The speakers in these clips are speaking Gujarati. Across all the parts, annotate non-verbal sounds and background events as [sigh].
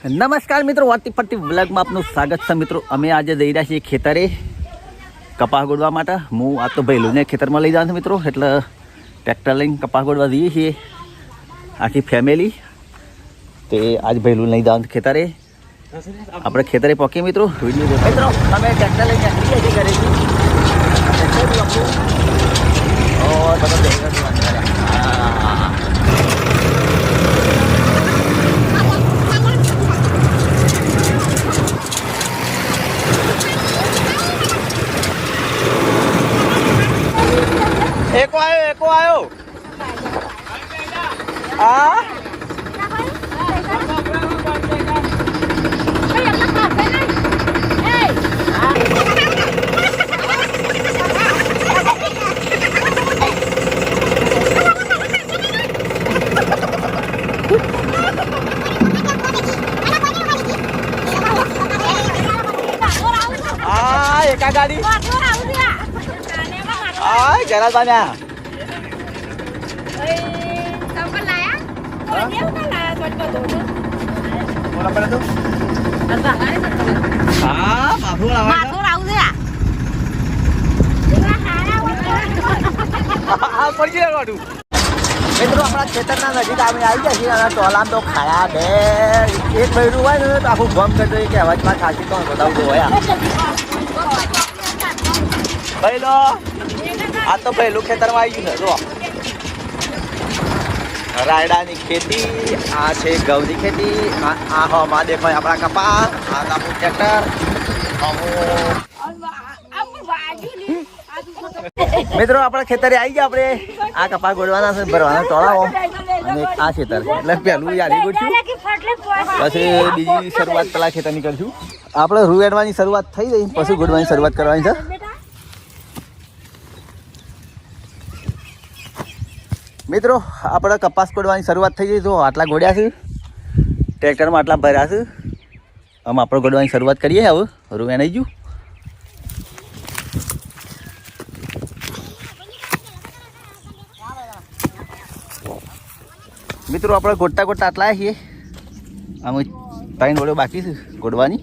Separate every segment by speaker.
Speaker 1: નમસ્કાર મિત્રો, વાતી ફરતી વ્લોગમાં આપનું સ્વાગત છે મિત્રો. અમે આજે જઈ રહ્યા છીએ ખેતરે કપાસ ગોળવા માટે. હું, આ તો ભૈલુને ખેતરમાં લઈ જાઉં છું મિત્રો, એટલે ટ્રેક્ટર લઈને કપાસ ગોડવા જઈએ છીએ. આખી ફેમિલી તે આજ ભૈલું લઈ જાઉં ખેતરે. આપણે ખેતરે પહોંચીએ મિત્રો. મિત્રો અમે ટ્રેક્ટર લઈને નીકળી છીએ ઘરેથી ટ્રેક્ટર બી આપણું. ઓર બધા ભેગા થઈને વાત કરે. હા. એકો આવ્યો એકો આવ્યો આ આ એકા ગાડી આ ઘરા બાન્યા બોલા પડે તો હા માથું લાવવા પડી જાય વાડું મિત્રો, આપણા ખેતરના નજીક અમે આવી ગયા છીએ અને ટોલામ તો ખાયા બે એક ભર્યું હોય ને, તો આખું ભમ કરતો કે અવાજમાં ખાસી તો બતાવતું હોય આ. પહેલો આ તો પહેલું ખેતરમાં આવી ગયું છે જો રાયડાની ખેતી, આ છે ઘઉંની ખેતી, આ હો દેખાય આપણા કપાસ, આ આપણું ટ્રેક્ટર મિત્રો, આપણા ખેતરે આવી ગયા આપણે. આ કપા ગોળવાના છે, ભરવાના તોળાવો. અને આ ખેતર એટલે પહેલું યાદી ગોઠ્યું. પછી બીજી શરૂઆત પેલા ખેતરની કરશું. આપણે રૂ એડવાની શરૂઆત થઈ ગઈ, પછી ગોડવાની શરૂઆત કરવાની છે. મિત્રો, આપણે કપાસ કોડવાની શરૂઆત થઈ ગઈ. તો આટલા ગોળ્યા છે. ટ્રેક્ટરમાં આટલા ભર્યા છે. આમ આપણે ગોળવાની શરૂઆત કરીએ. હવે રૂવે નહીં જુ મિત્રો, આપણે ગોટતા ગોટતા આટલા છીએ. આમ ત્રણ ગોળીઓ બાકી છે ગોડવાની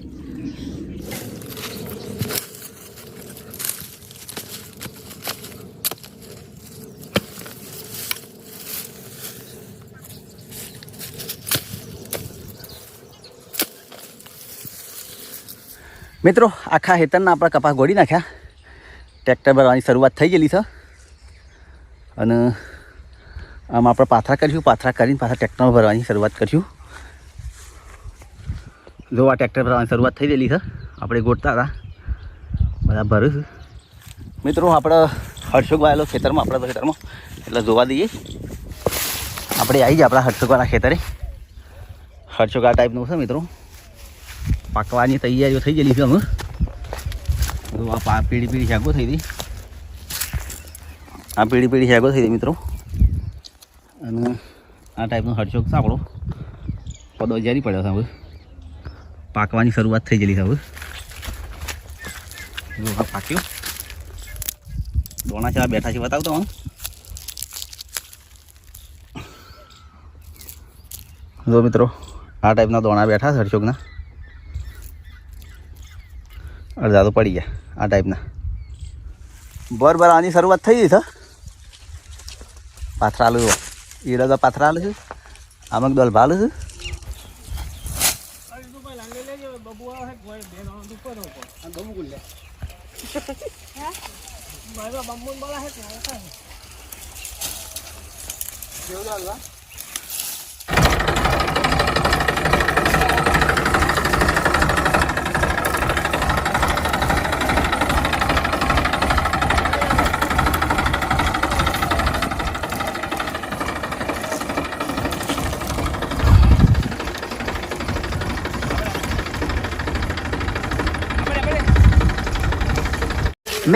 Speaker 1: મિત્રો, આખા હેતરના આપણા કપાસ ગોળી નાખ્યા. ટ્રેક્ટર ભરવાની શરૂઆત થઈ ગયેલી છે. અને આમ આપણે પાથરા કરીશું, પાથરા કરીને પાછા ટ્રેક્ટર ભરવાની શરૂઆત કરીશું. જો આ ટ્રેક્ટર ભરવાની શરૂઆત થઈ ગયેલી છે. આપણે ગોટતા હતા. બધા ભરીશું. મિત્રો, આપણે હર્ષોક વાયેલો ખેતરમાં, આપણા ખેતરમાં. એટલે જોવા દઈએ. આપણે આવી જઈએ આપણા હર્ષોકવાળા ખેતરે. હર્ષોક ટાઈપનું છે મિત્રો. પાકવાની તૈયારીઓ થઈ ગયેલી છે અમે આ પીળી પીળી શાકો થઈ હતી આ પીળી પીળી શાકો થઈ હતી મિત્રો. અને આ ટાઈપનો હરચોક સાંભળો. પદો જારી પડ્યો છે પાકવાની શરૂઆત થઈ ગયેલી છે હવે. પાક્યો. દોણા છે બેઠા છે બતાવતો હું જો મિત્રો, આ ટાઈપના દોણા બેઠા છે હરચોકના. અડધા તો પડી ગયા આ ટાઈપના બરોબર આની શરૂઆત થઈ ગઈ છે. પાથરાલું ઈડા તો પાથરા આલુ છે. આમાં દોલ ભાલુ છે. [laughs]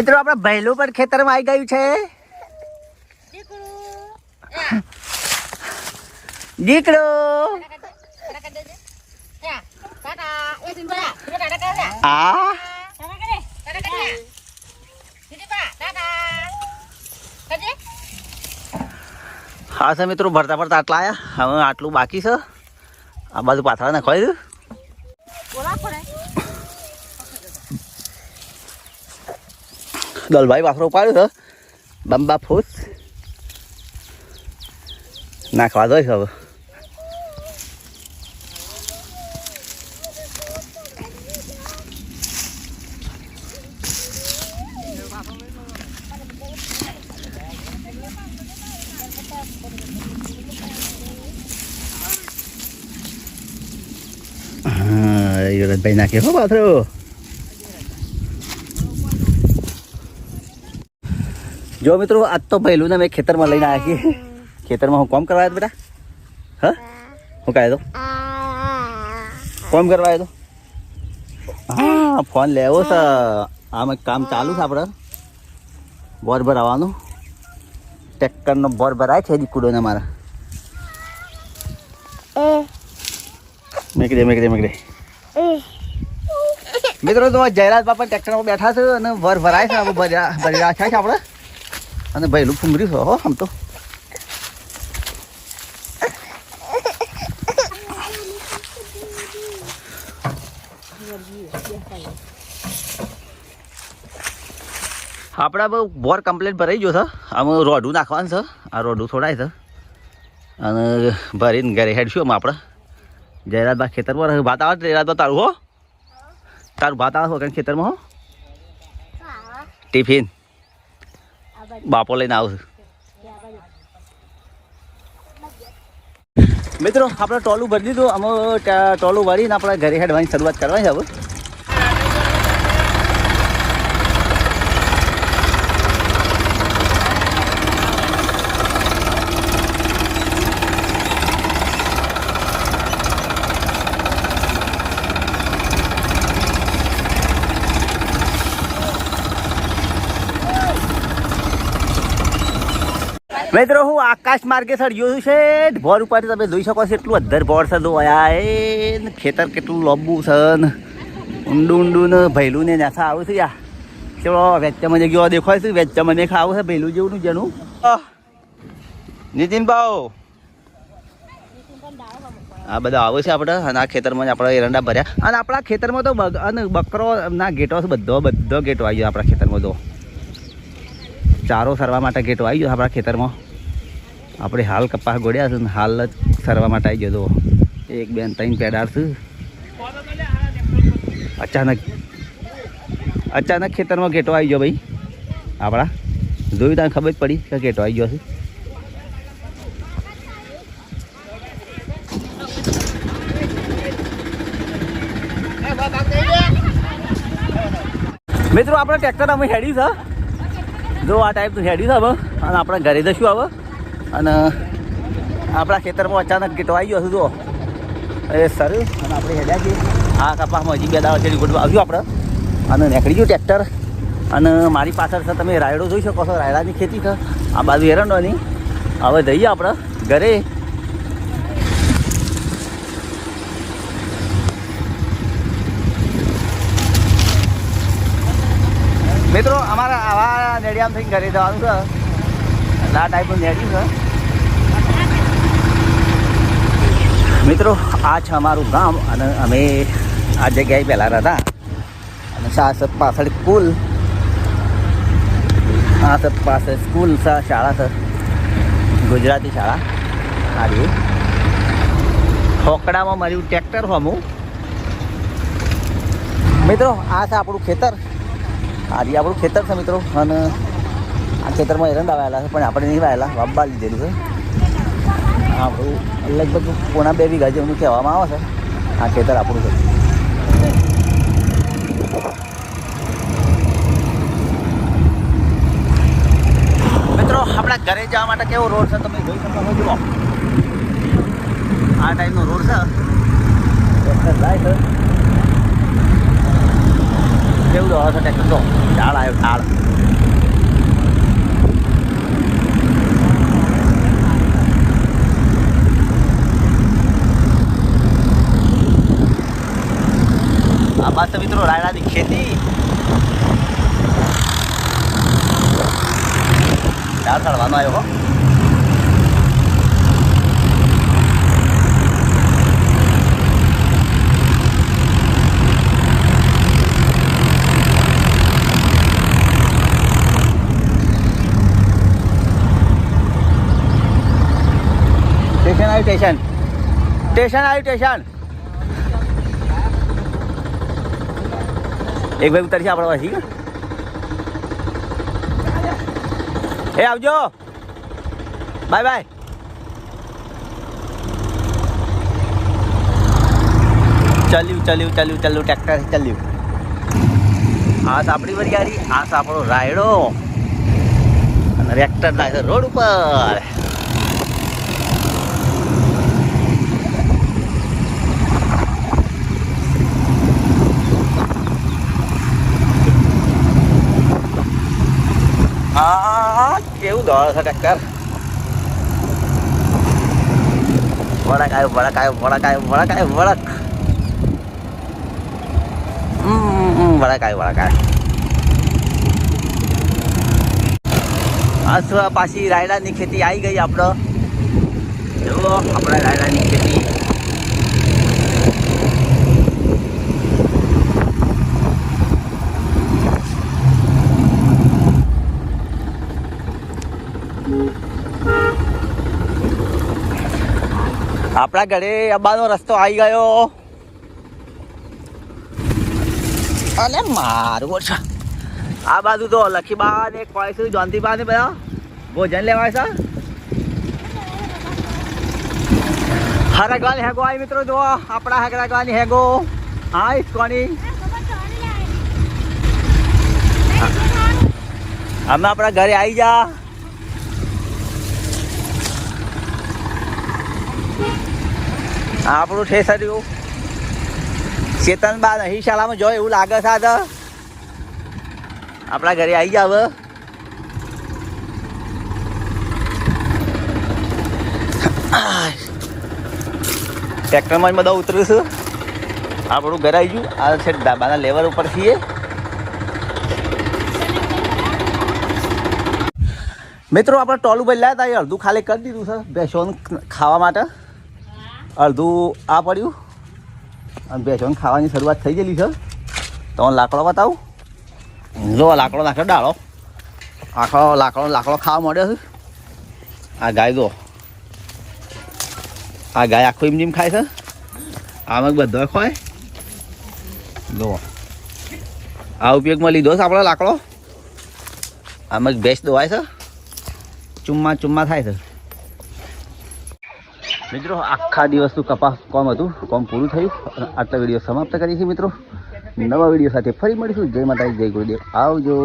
Speaker 1: મિત્રો, આપણે ભૈલું પણ ખેતરમાં આવી ગયું છે. દીકરો. આ હા, સર, મિત્રો ભરતા ભરતા આટલા આવ્યા હવે આટલું બાકી છે. આ બાજુ પાથરા નાખવાય ដល់បាយបាក់រូបទៅទៅបំបាពុតណាខ្វះទៅទៅไปนักเก็บเข้ามาเถอะ જો મિત્રો, આજ તો પહેલું ને મેં ખેતરમાં લઈને આવ્યા છીએ. ખેતરમાં હું કોમ કરવા આવ્યો બેટા? હા? હું કાંઈ તો કોમ કરવા આવ્યો હા, ફોન લેવો છે. આમાં કામ ચાલુ છે આપણે બોર ભરાવાનું. ટેક્કરનો બોર ભરાય છે દીકુડોને મારા. મેકડે મેકડે મેકડે. મિત્રો, તો જયરાજ બાપા ટ્રેક્ટરમાં બેઠા છે અને વર ભરાય છે ભરી રાખ્યા છે આપણે અને ભૈલું ફૂંગર્યું છે હો આમ તો. આપણા બહુ બોર કમ્પ્લેટ ભરાઈ ગયો છે. આમ રોડું નાખવાનું છે. આ રોડું થોડાય છે. અને ભરીને ઘરે હેડશું આમ આપણે. જયરાજબા ખેતરમાં ભાત આવે જયરાજબા તારું હો? તારું ભાત આવે કારણ ખેતરમાં હો. ટિફિન. બાપો લઈને આવશું મિત્રો, આપણે ટોલું ભરી દીધું. અમે ટોલું ભરીને આપણે ઘરે હેડવાની શરૂઆત કરવાની છે હવે. મિત્રો, હું આકાશ માર્ગે સર જોયું છે ભોર ઉપર તમે જોઈ શકો છો એટલું અધર ભોર છે જોયા એ ખેતર કેટલું લોબું છે ને. ઊંડું ઊંડું ને ભૈલું ને નાસા આવું છે યા ચલો, વેચમાં ગયો દેખાય છે, વેચમાં મેં ખાવું છે, ભૈલું જેવું જેનું. નીતિન ભાવ આ બધા આવે છે આપણે, અને આ ખેતરમાં જ આપણે એરંડા ભર્યા. અને આપણા ખેતરમાં તો અને બકરો ના ગેટો બધો બધો ગેટો આવી ગયો આપણા ખેતરમાં તો. ચારો સરવા માટે ગેટો આવી ગયો આપણા ખેતરમાં. આપણે હાલ કપાસ ગોળ્યા છે ને હાલ જ સરવા માટે આવી ગયો તો એક બેન ત્રણ પેડાર છે. અચાનક અચાનક ખેતરમાં ગેટો આવી ગયો ભાઈ. આપણા, જોયું તને ખબર જ પડી કે ગેટો આવી ગયો છે. મિત્રો, આપણે ટ્રેક્ટર અમે હેડી છે. જો આ ટાઈપ તો હેડી છે હવે, અને આપણે ઘરે જશું હવે. અને આપણા ખેતરમાં અચાનક ગીટો આવી ગયો જો એ સારું, અને આપણે હેડ્યા છીએ. આ કપાસમાં હજી બે દાવા જેવી ગોઠવા આવ્યું આપણે. અને નીકળી ગયું ટ્રેક્ટર અને મારી પાછળ છે, તમે રાયડો જોઈ શકો છો, રાયડાની ખેતી છે. આ બાજુ એરંડોની. હવે જઈએ આપણે ઘરે. મિત્રો, અમારા આવા નેડિયામ થઈને ઘરે જવાનું છે. આ ટાઈપનું નેડિયું છે. મિત્રો, આ છે અમારું ગામ અને અમે આ જગ્યાએ પહેલાં રહેતા. અને સાસત પાછળ સ્કૂલ. સાસત પાસે સ્કૂલ છે, શાળા છે. ગુજરાતી શાળા. સારી ખોકડામાં માર્યું ટ્રેક્ટર હોમું. મિત્રો, આ છે આપણું ખેતર. આ રી આપણું ખેતર છે મિત્રો. અને આ ખેતરમાં એરંડા વાયેલા છે, પણ આપણે નહીં વાયેલા, વાબા લીધેલું છે. આપણું લગભગ પોણા બે વીઘા જેવું કહેવામાં આવે છે. આ ખેતર આપણું છે. મિત્રો, આપણા ઘરે જવા માટે કેવો રોડ છે તમે જોઈ શકો છો, જુઓ. આ ટાઈપનો રોડ છે. ટ્રેક્ટર જાય છે કેવું દો છે ટ્રેક્ટર તો ઢાળ આવ્યો, ઢાળ. આ બાદ મિત્રો રાયડાની ખેતી. ઢાળ ચડવાનો આવ્યો હો. સ્ટેશન સ્ટેશન આવ્યું સ્ટેશન એક ભાઈ ઉતરશે આપણે પાછી એ આવજો બાય બાય ચાલ્યું ચાલ્યું ચાલ્યું ચાલ્યું ટ્રેક્ટર ચાલ્યું આ આપણી વરિયાળી આ આપણો રાયડો અને ટ્રેક્ટર થાય રોડ ઉપર આ કેવું દોડ છે ટ્રેક્ટર વળક આવ્યો વળક આવ્યો વળક આવ્યો વળક આવ્યો વળક વળક આવ્યો વળક આવ્યો આ પાછી રાયડાની ખેતી આવી ગઈ આપણો. જુઓ, આપણે રાયડાની ખેતી. આપણા ઘરે અબ્બાનો રસ્તો આવી ગયો. અને મારું ઓછા. આ બાજુ તો લખીબા ને કોઈસુ જોનતીબા ને બધા ભોજન લેવાય છે. હરગવાની હેગો આવી મિત્રો જો આપણા હરગવાની હેગો. હા. કોની અમે આપણા ઘરે આવી જા. આપણું ઠેસર્યું. ચેતન બા નહીં શાળામાં જો એવું લાગે છે આ આપણા ઘરે આવી જાવ ટ્રેક્ટરમાં જ બધા ઉતર્યું છું. આપણું ઘર આવી ગયું. આ છે ડાબાના લેવલ ઉપર છીએ. મિત્રો, આપણે ટોલું બદલાયા હતા. એ અડધું ખાલી કરી દીધું છે. ભેંસોને ખાવા માટે. અડધું આ પડ્યું. અને ભેંસોને ખાવાની શરૂઆત થઈ ગયેલી છે. તો લાકડો બતાવું. જો, લાકડો નાખ્યો, ડાળો. આખો લાકડો લાકડો ખાવા મળ્યો છે. આ ગાય જો આ ગાય આખું એમ જેમ ખાય છે. આમાં બધો ખોય. જો આ ઉપયોગમાં લીધો છે આપણો લાકડો. આમાં ભેંસ દોવાય છે. ચુમ્મા ચુમ્મા થાય છે. મિત્રો, આખા દિવસનું કપાસ કોમ હતું. કોમ પૂરું થયું અને આટલા વીડિયો સમાપ્ત કરીએ છીએ મિત્રો. નવા વીડિયો સાથે ફરી મળીશું. જય માતાજી, જય ગુરુદેવ. આવજો.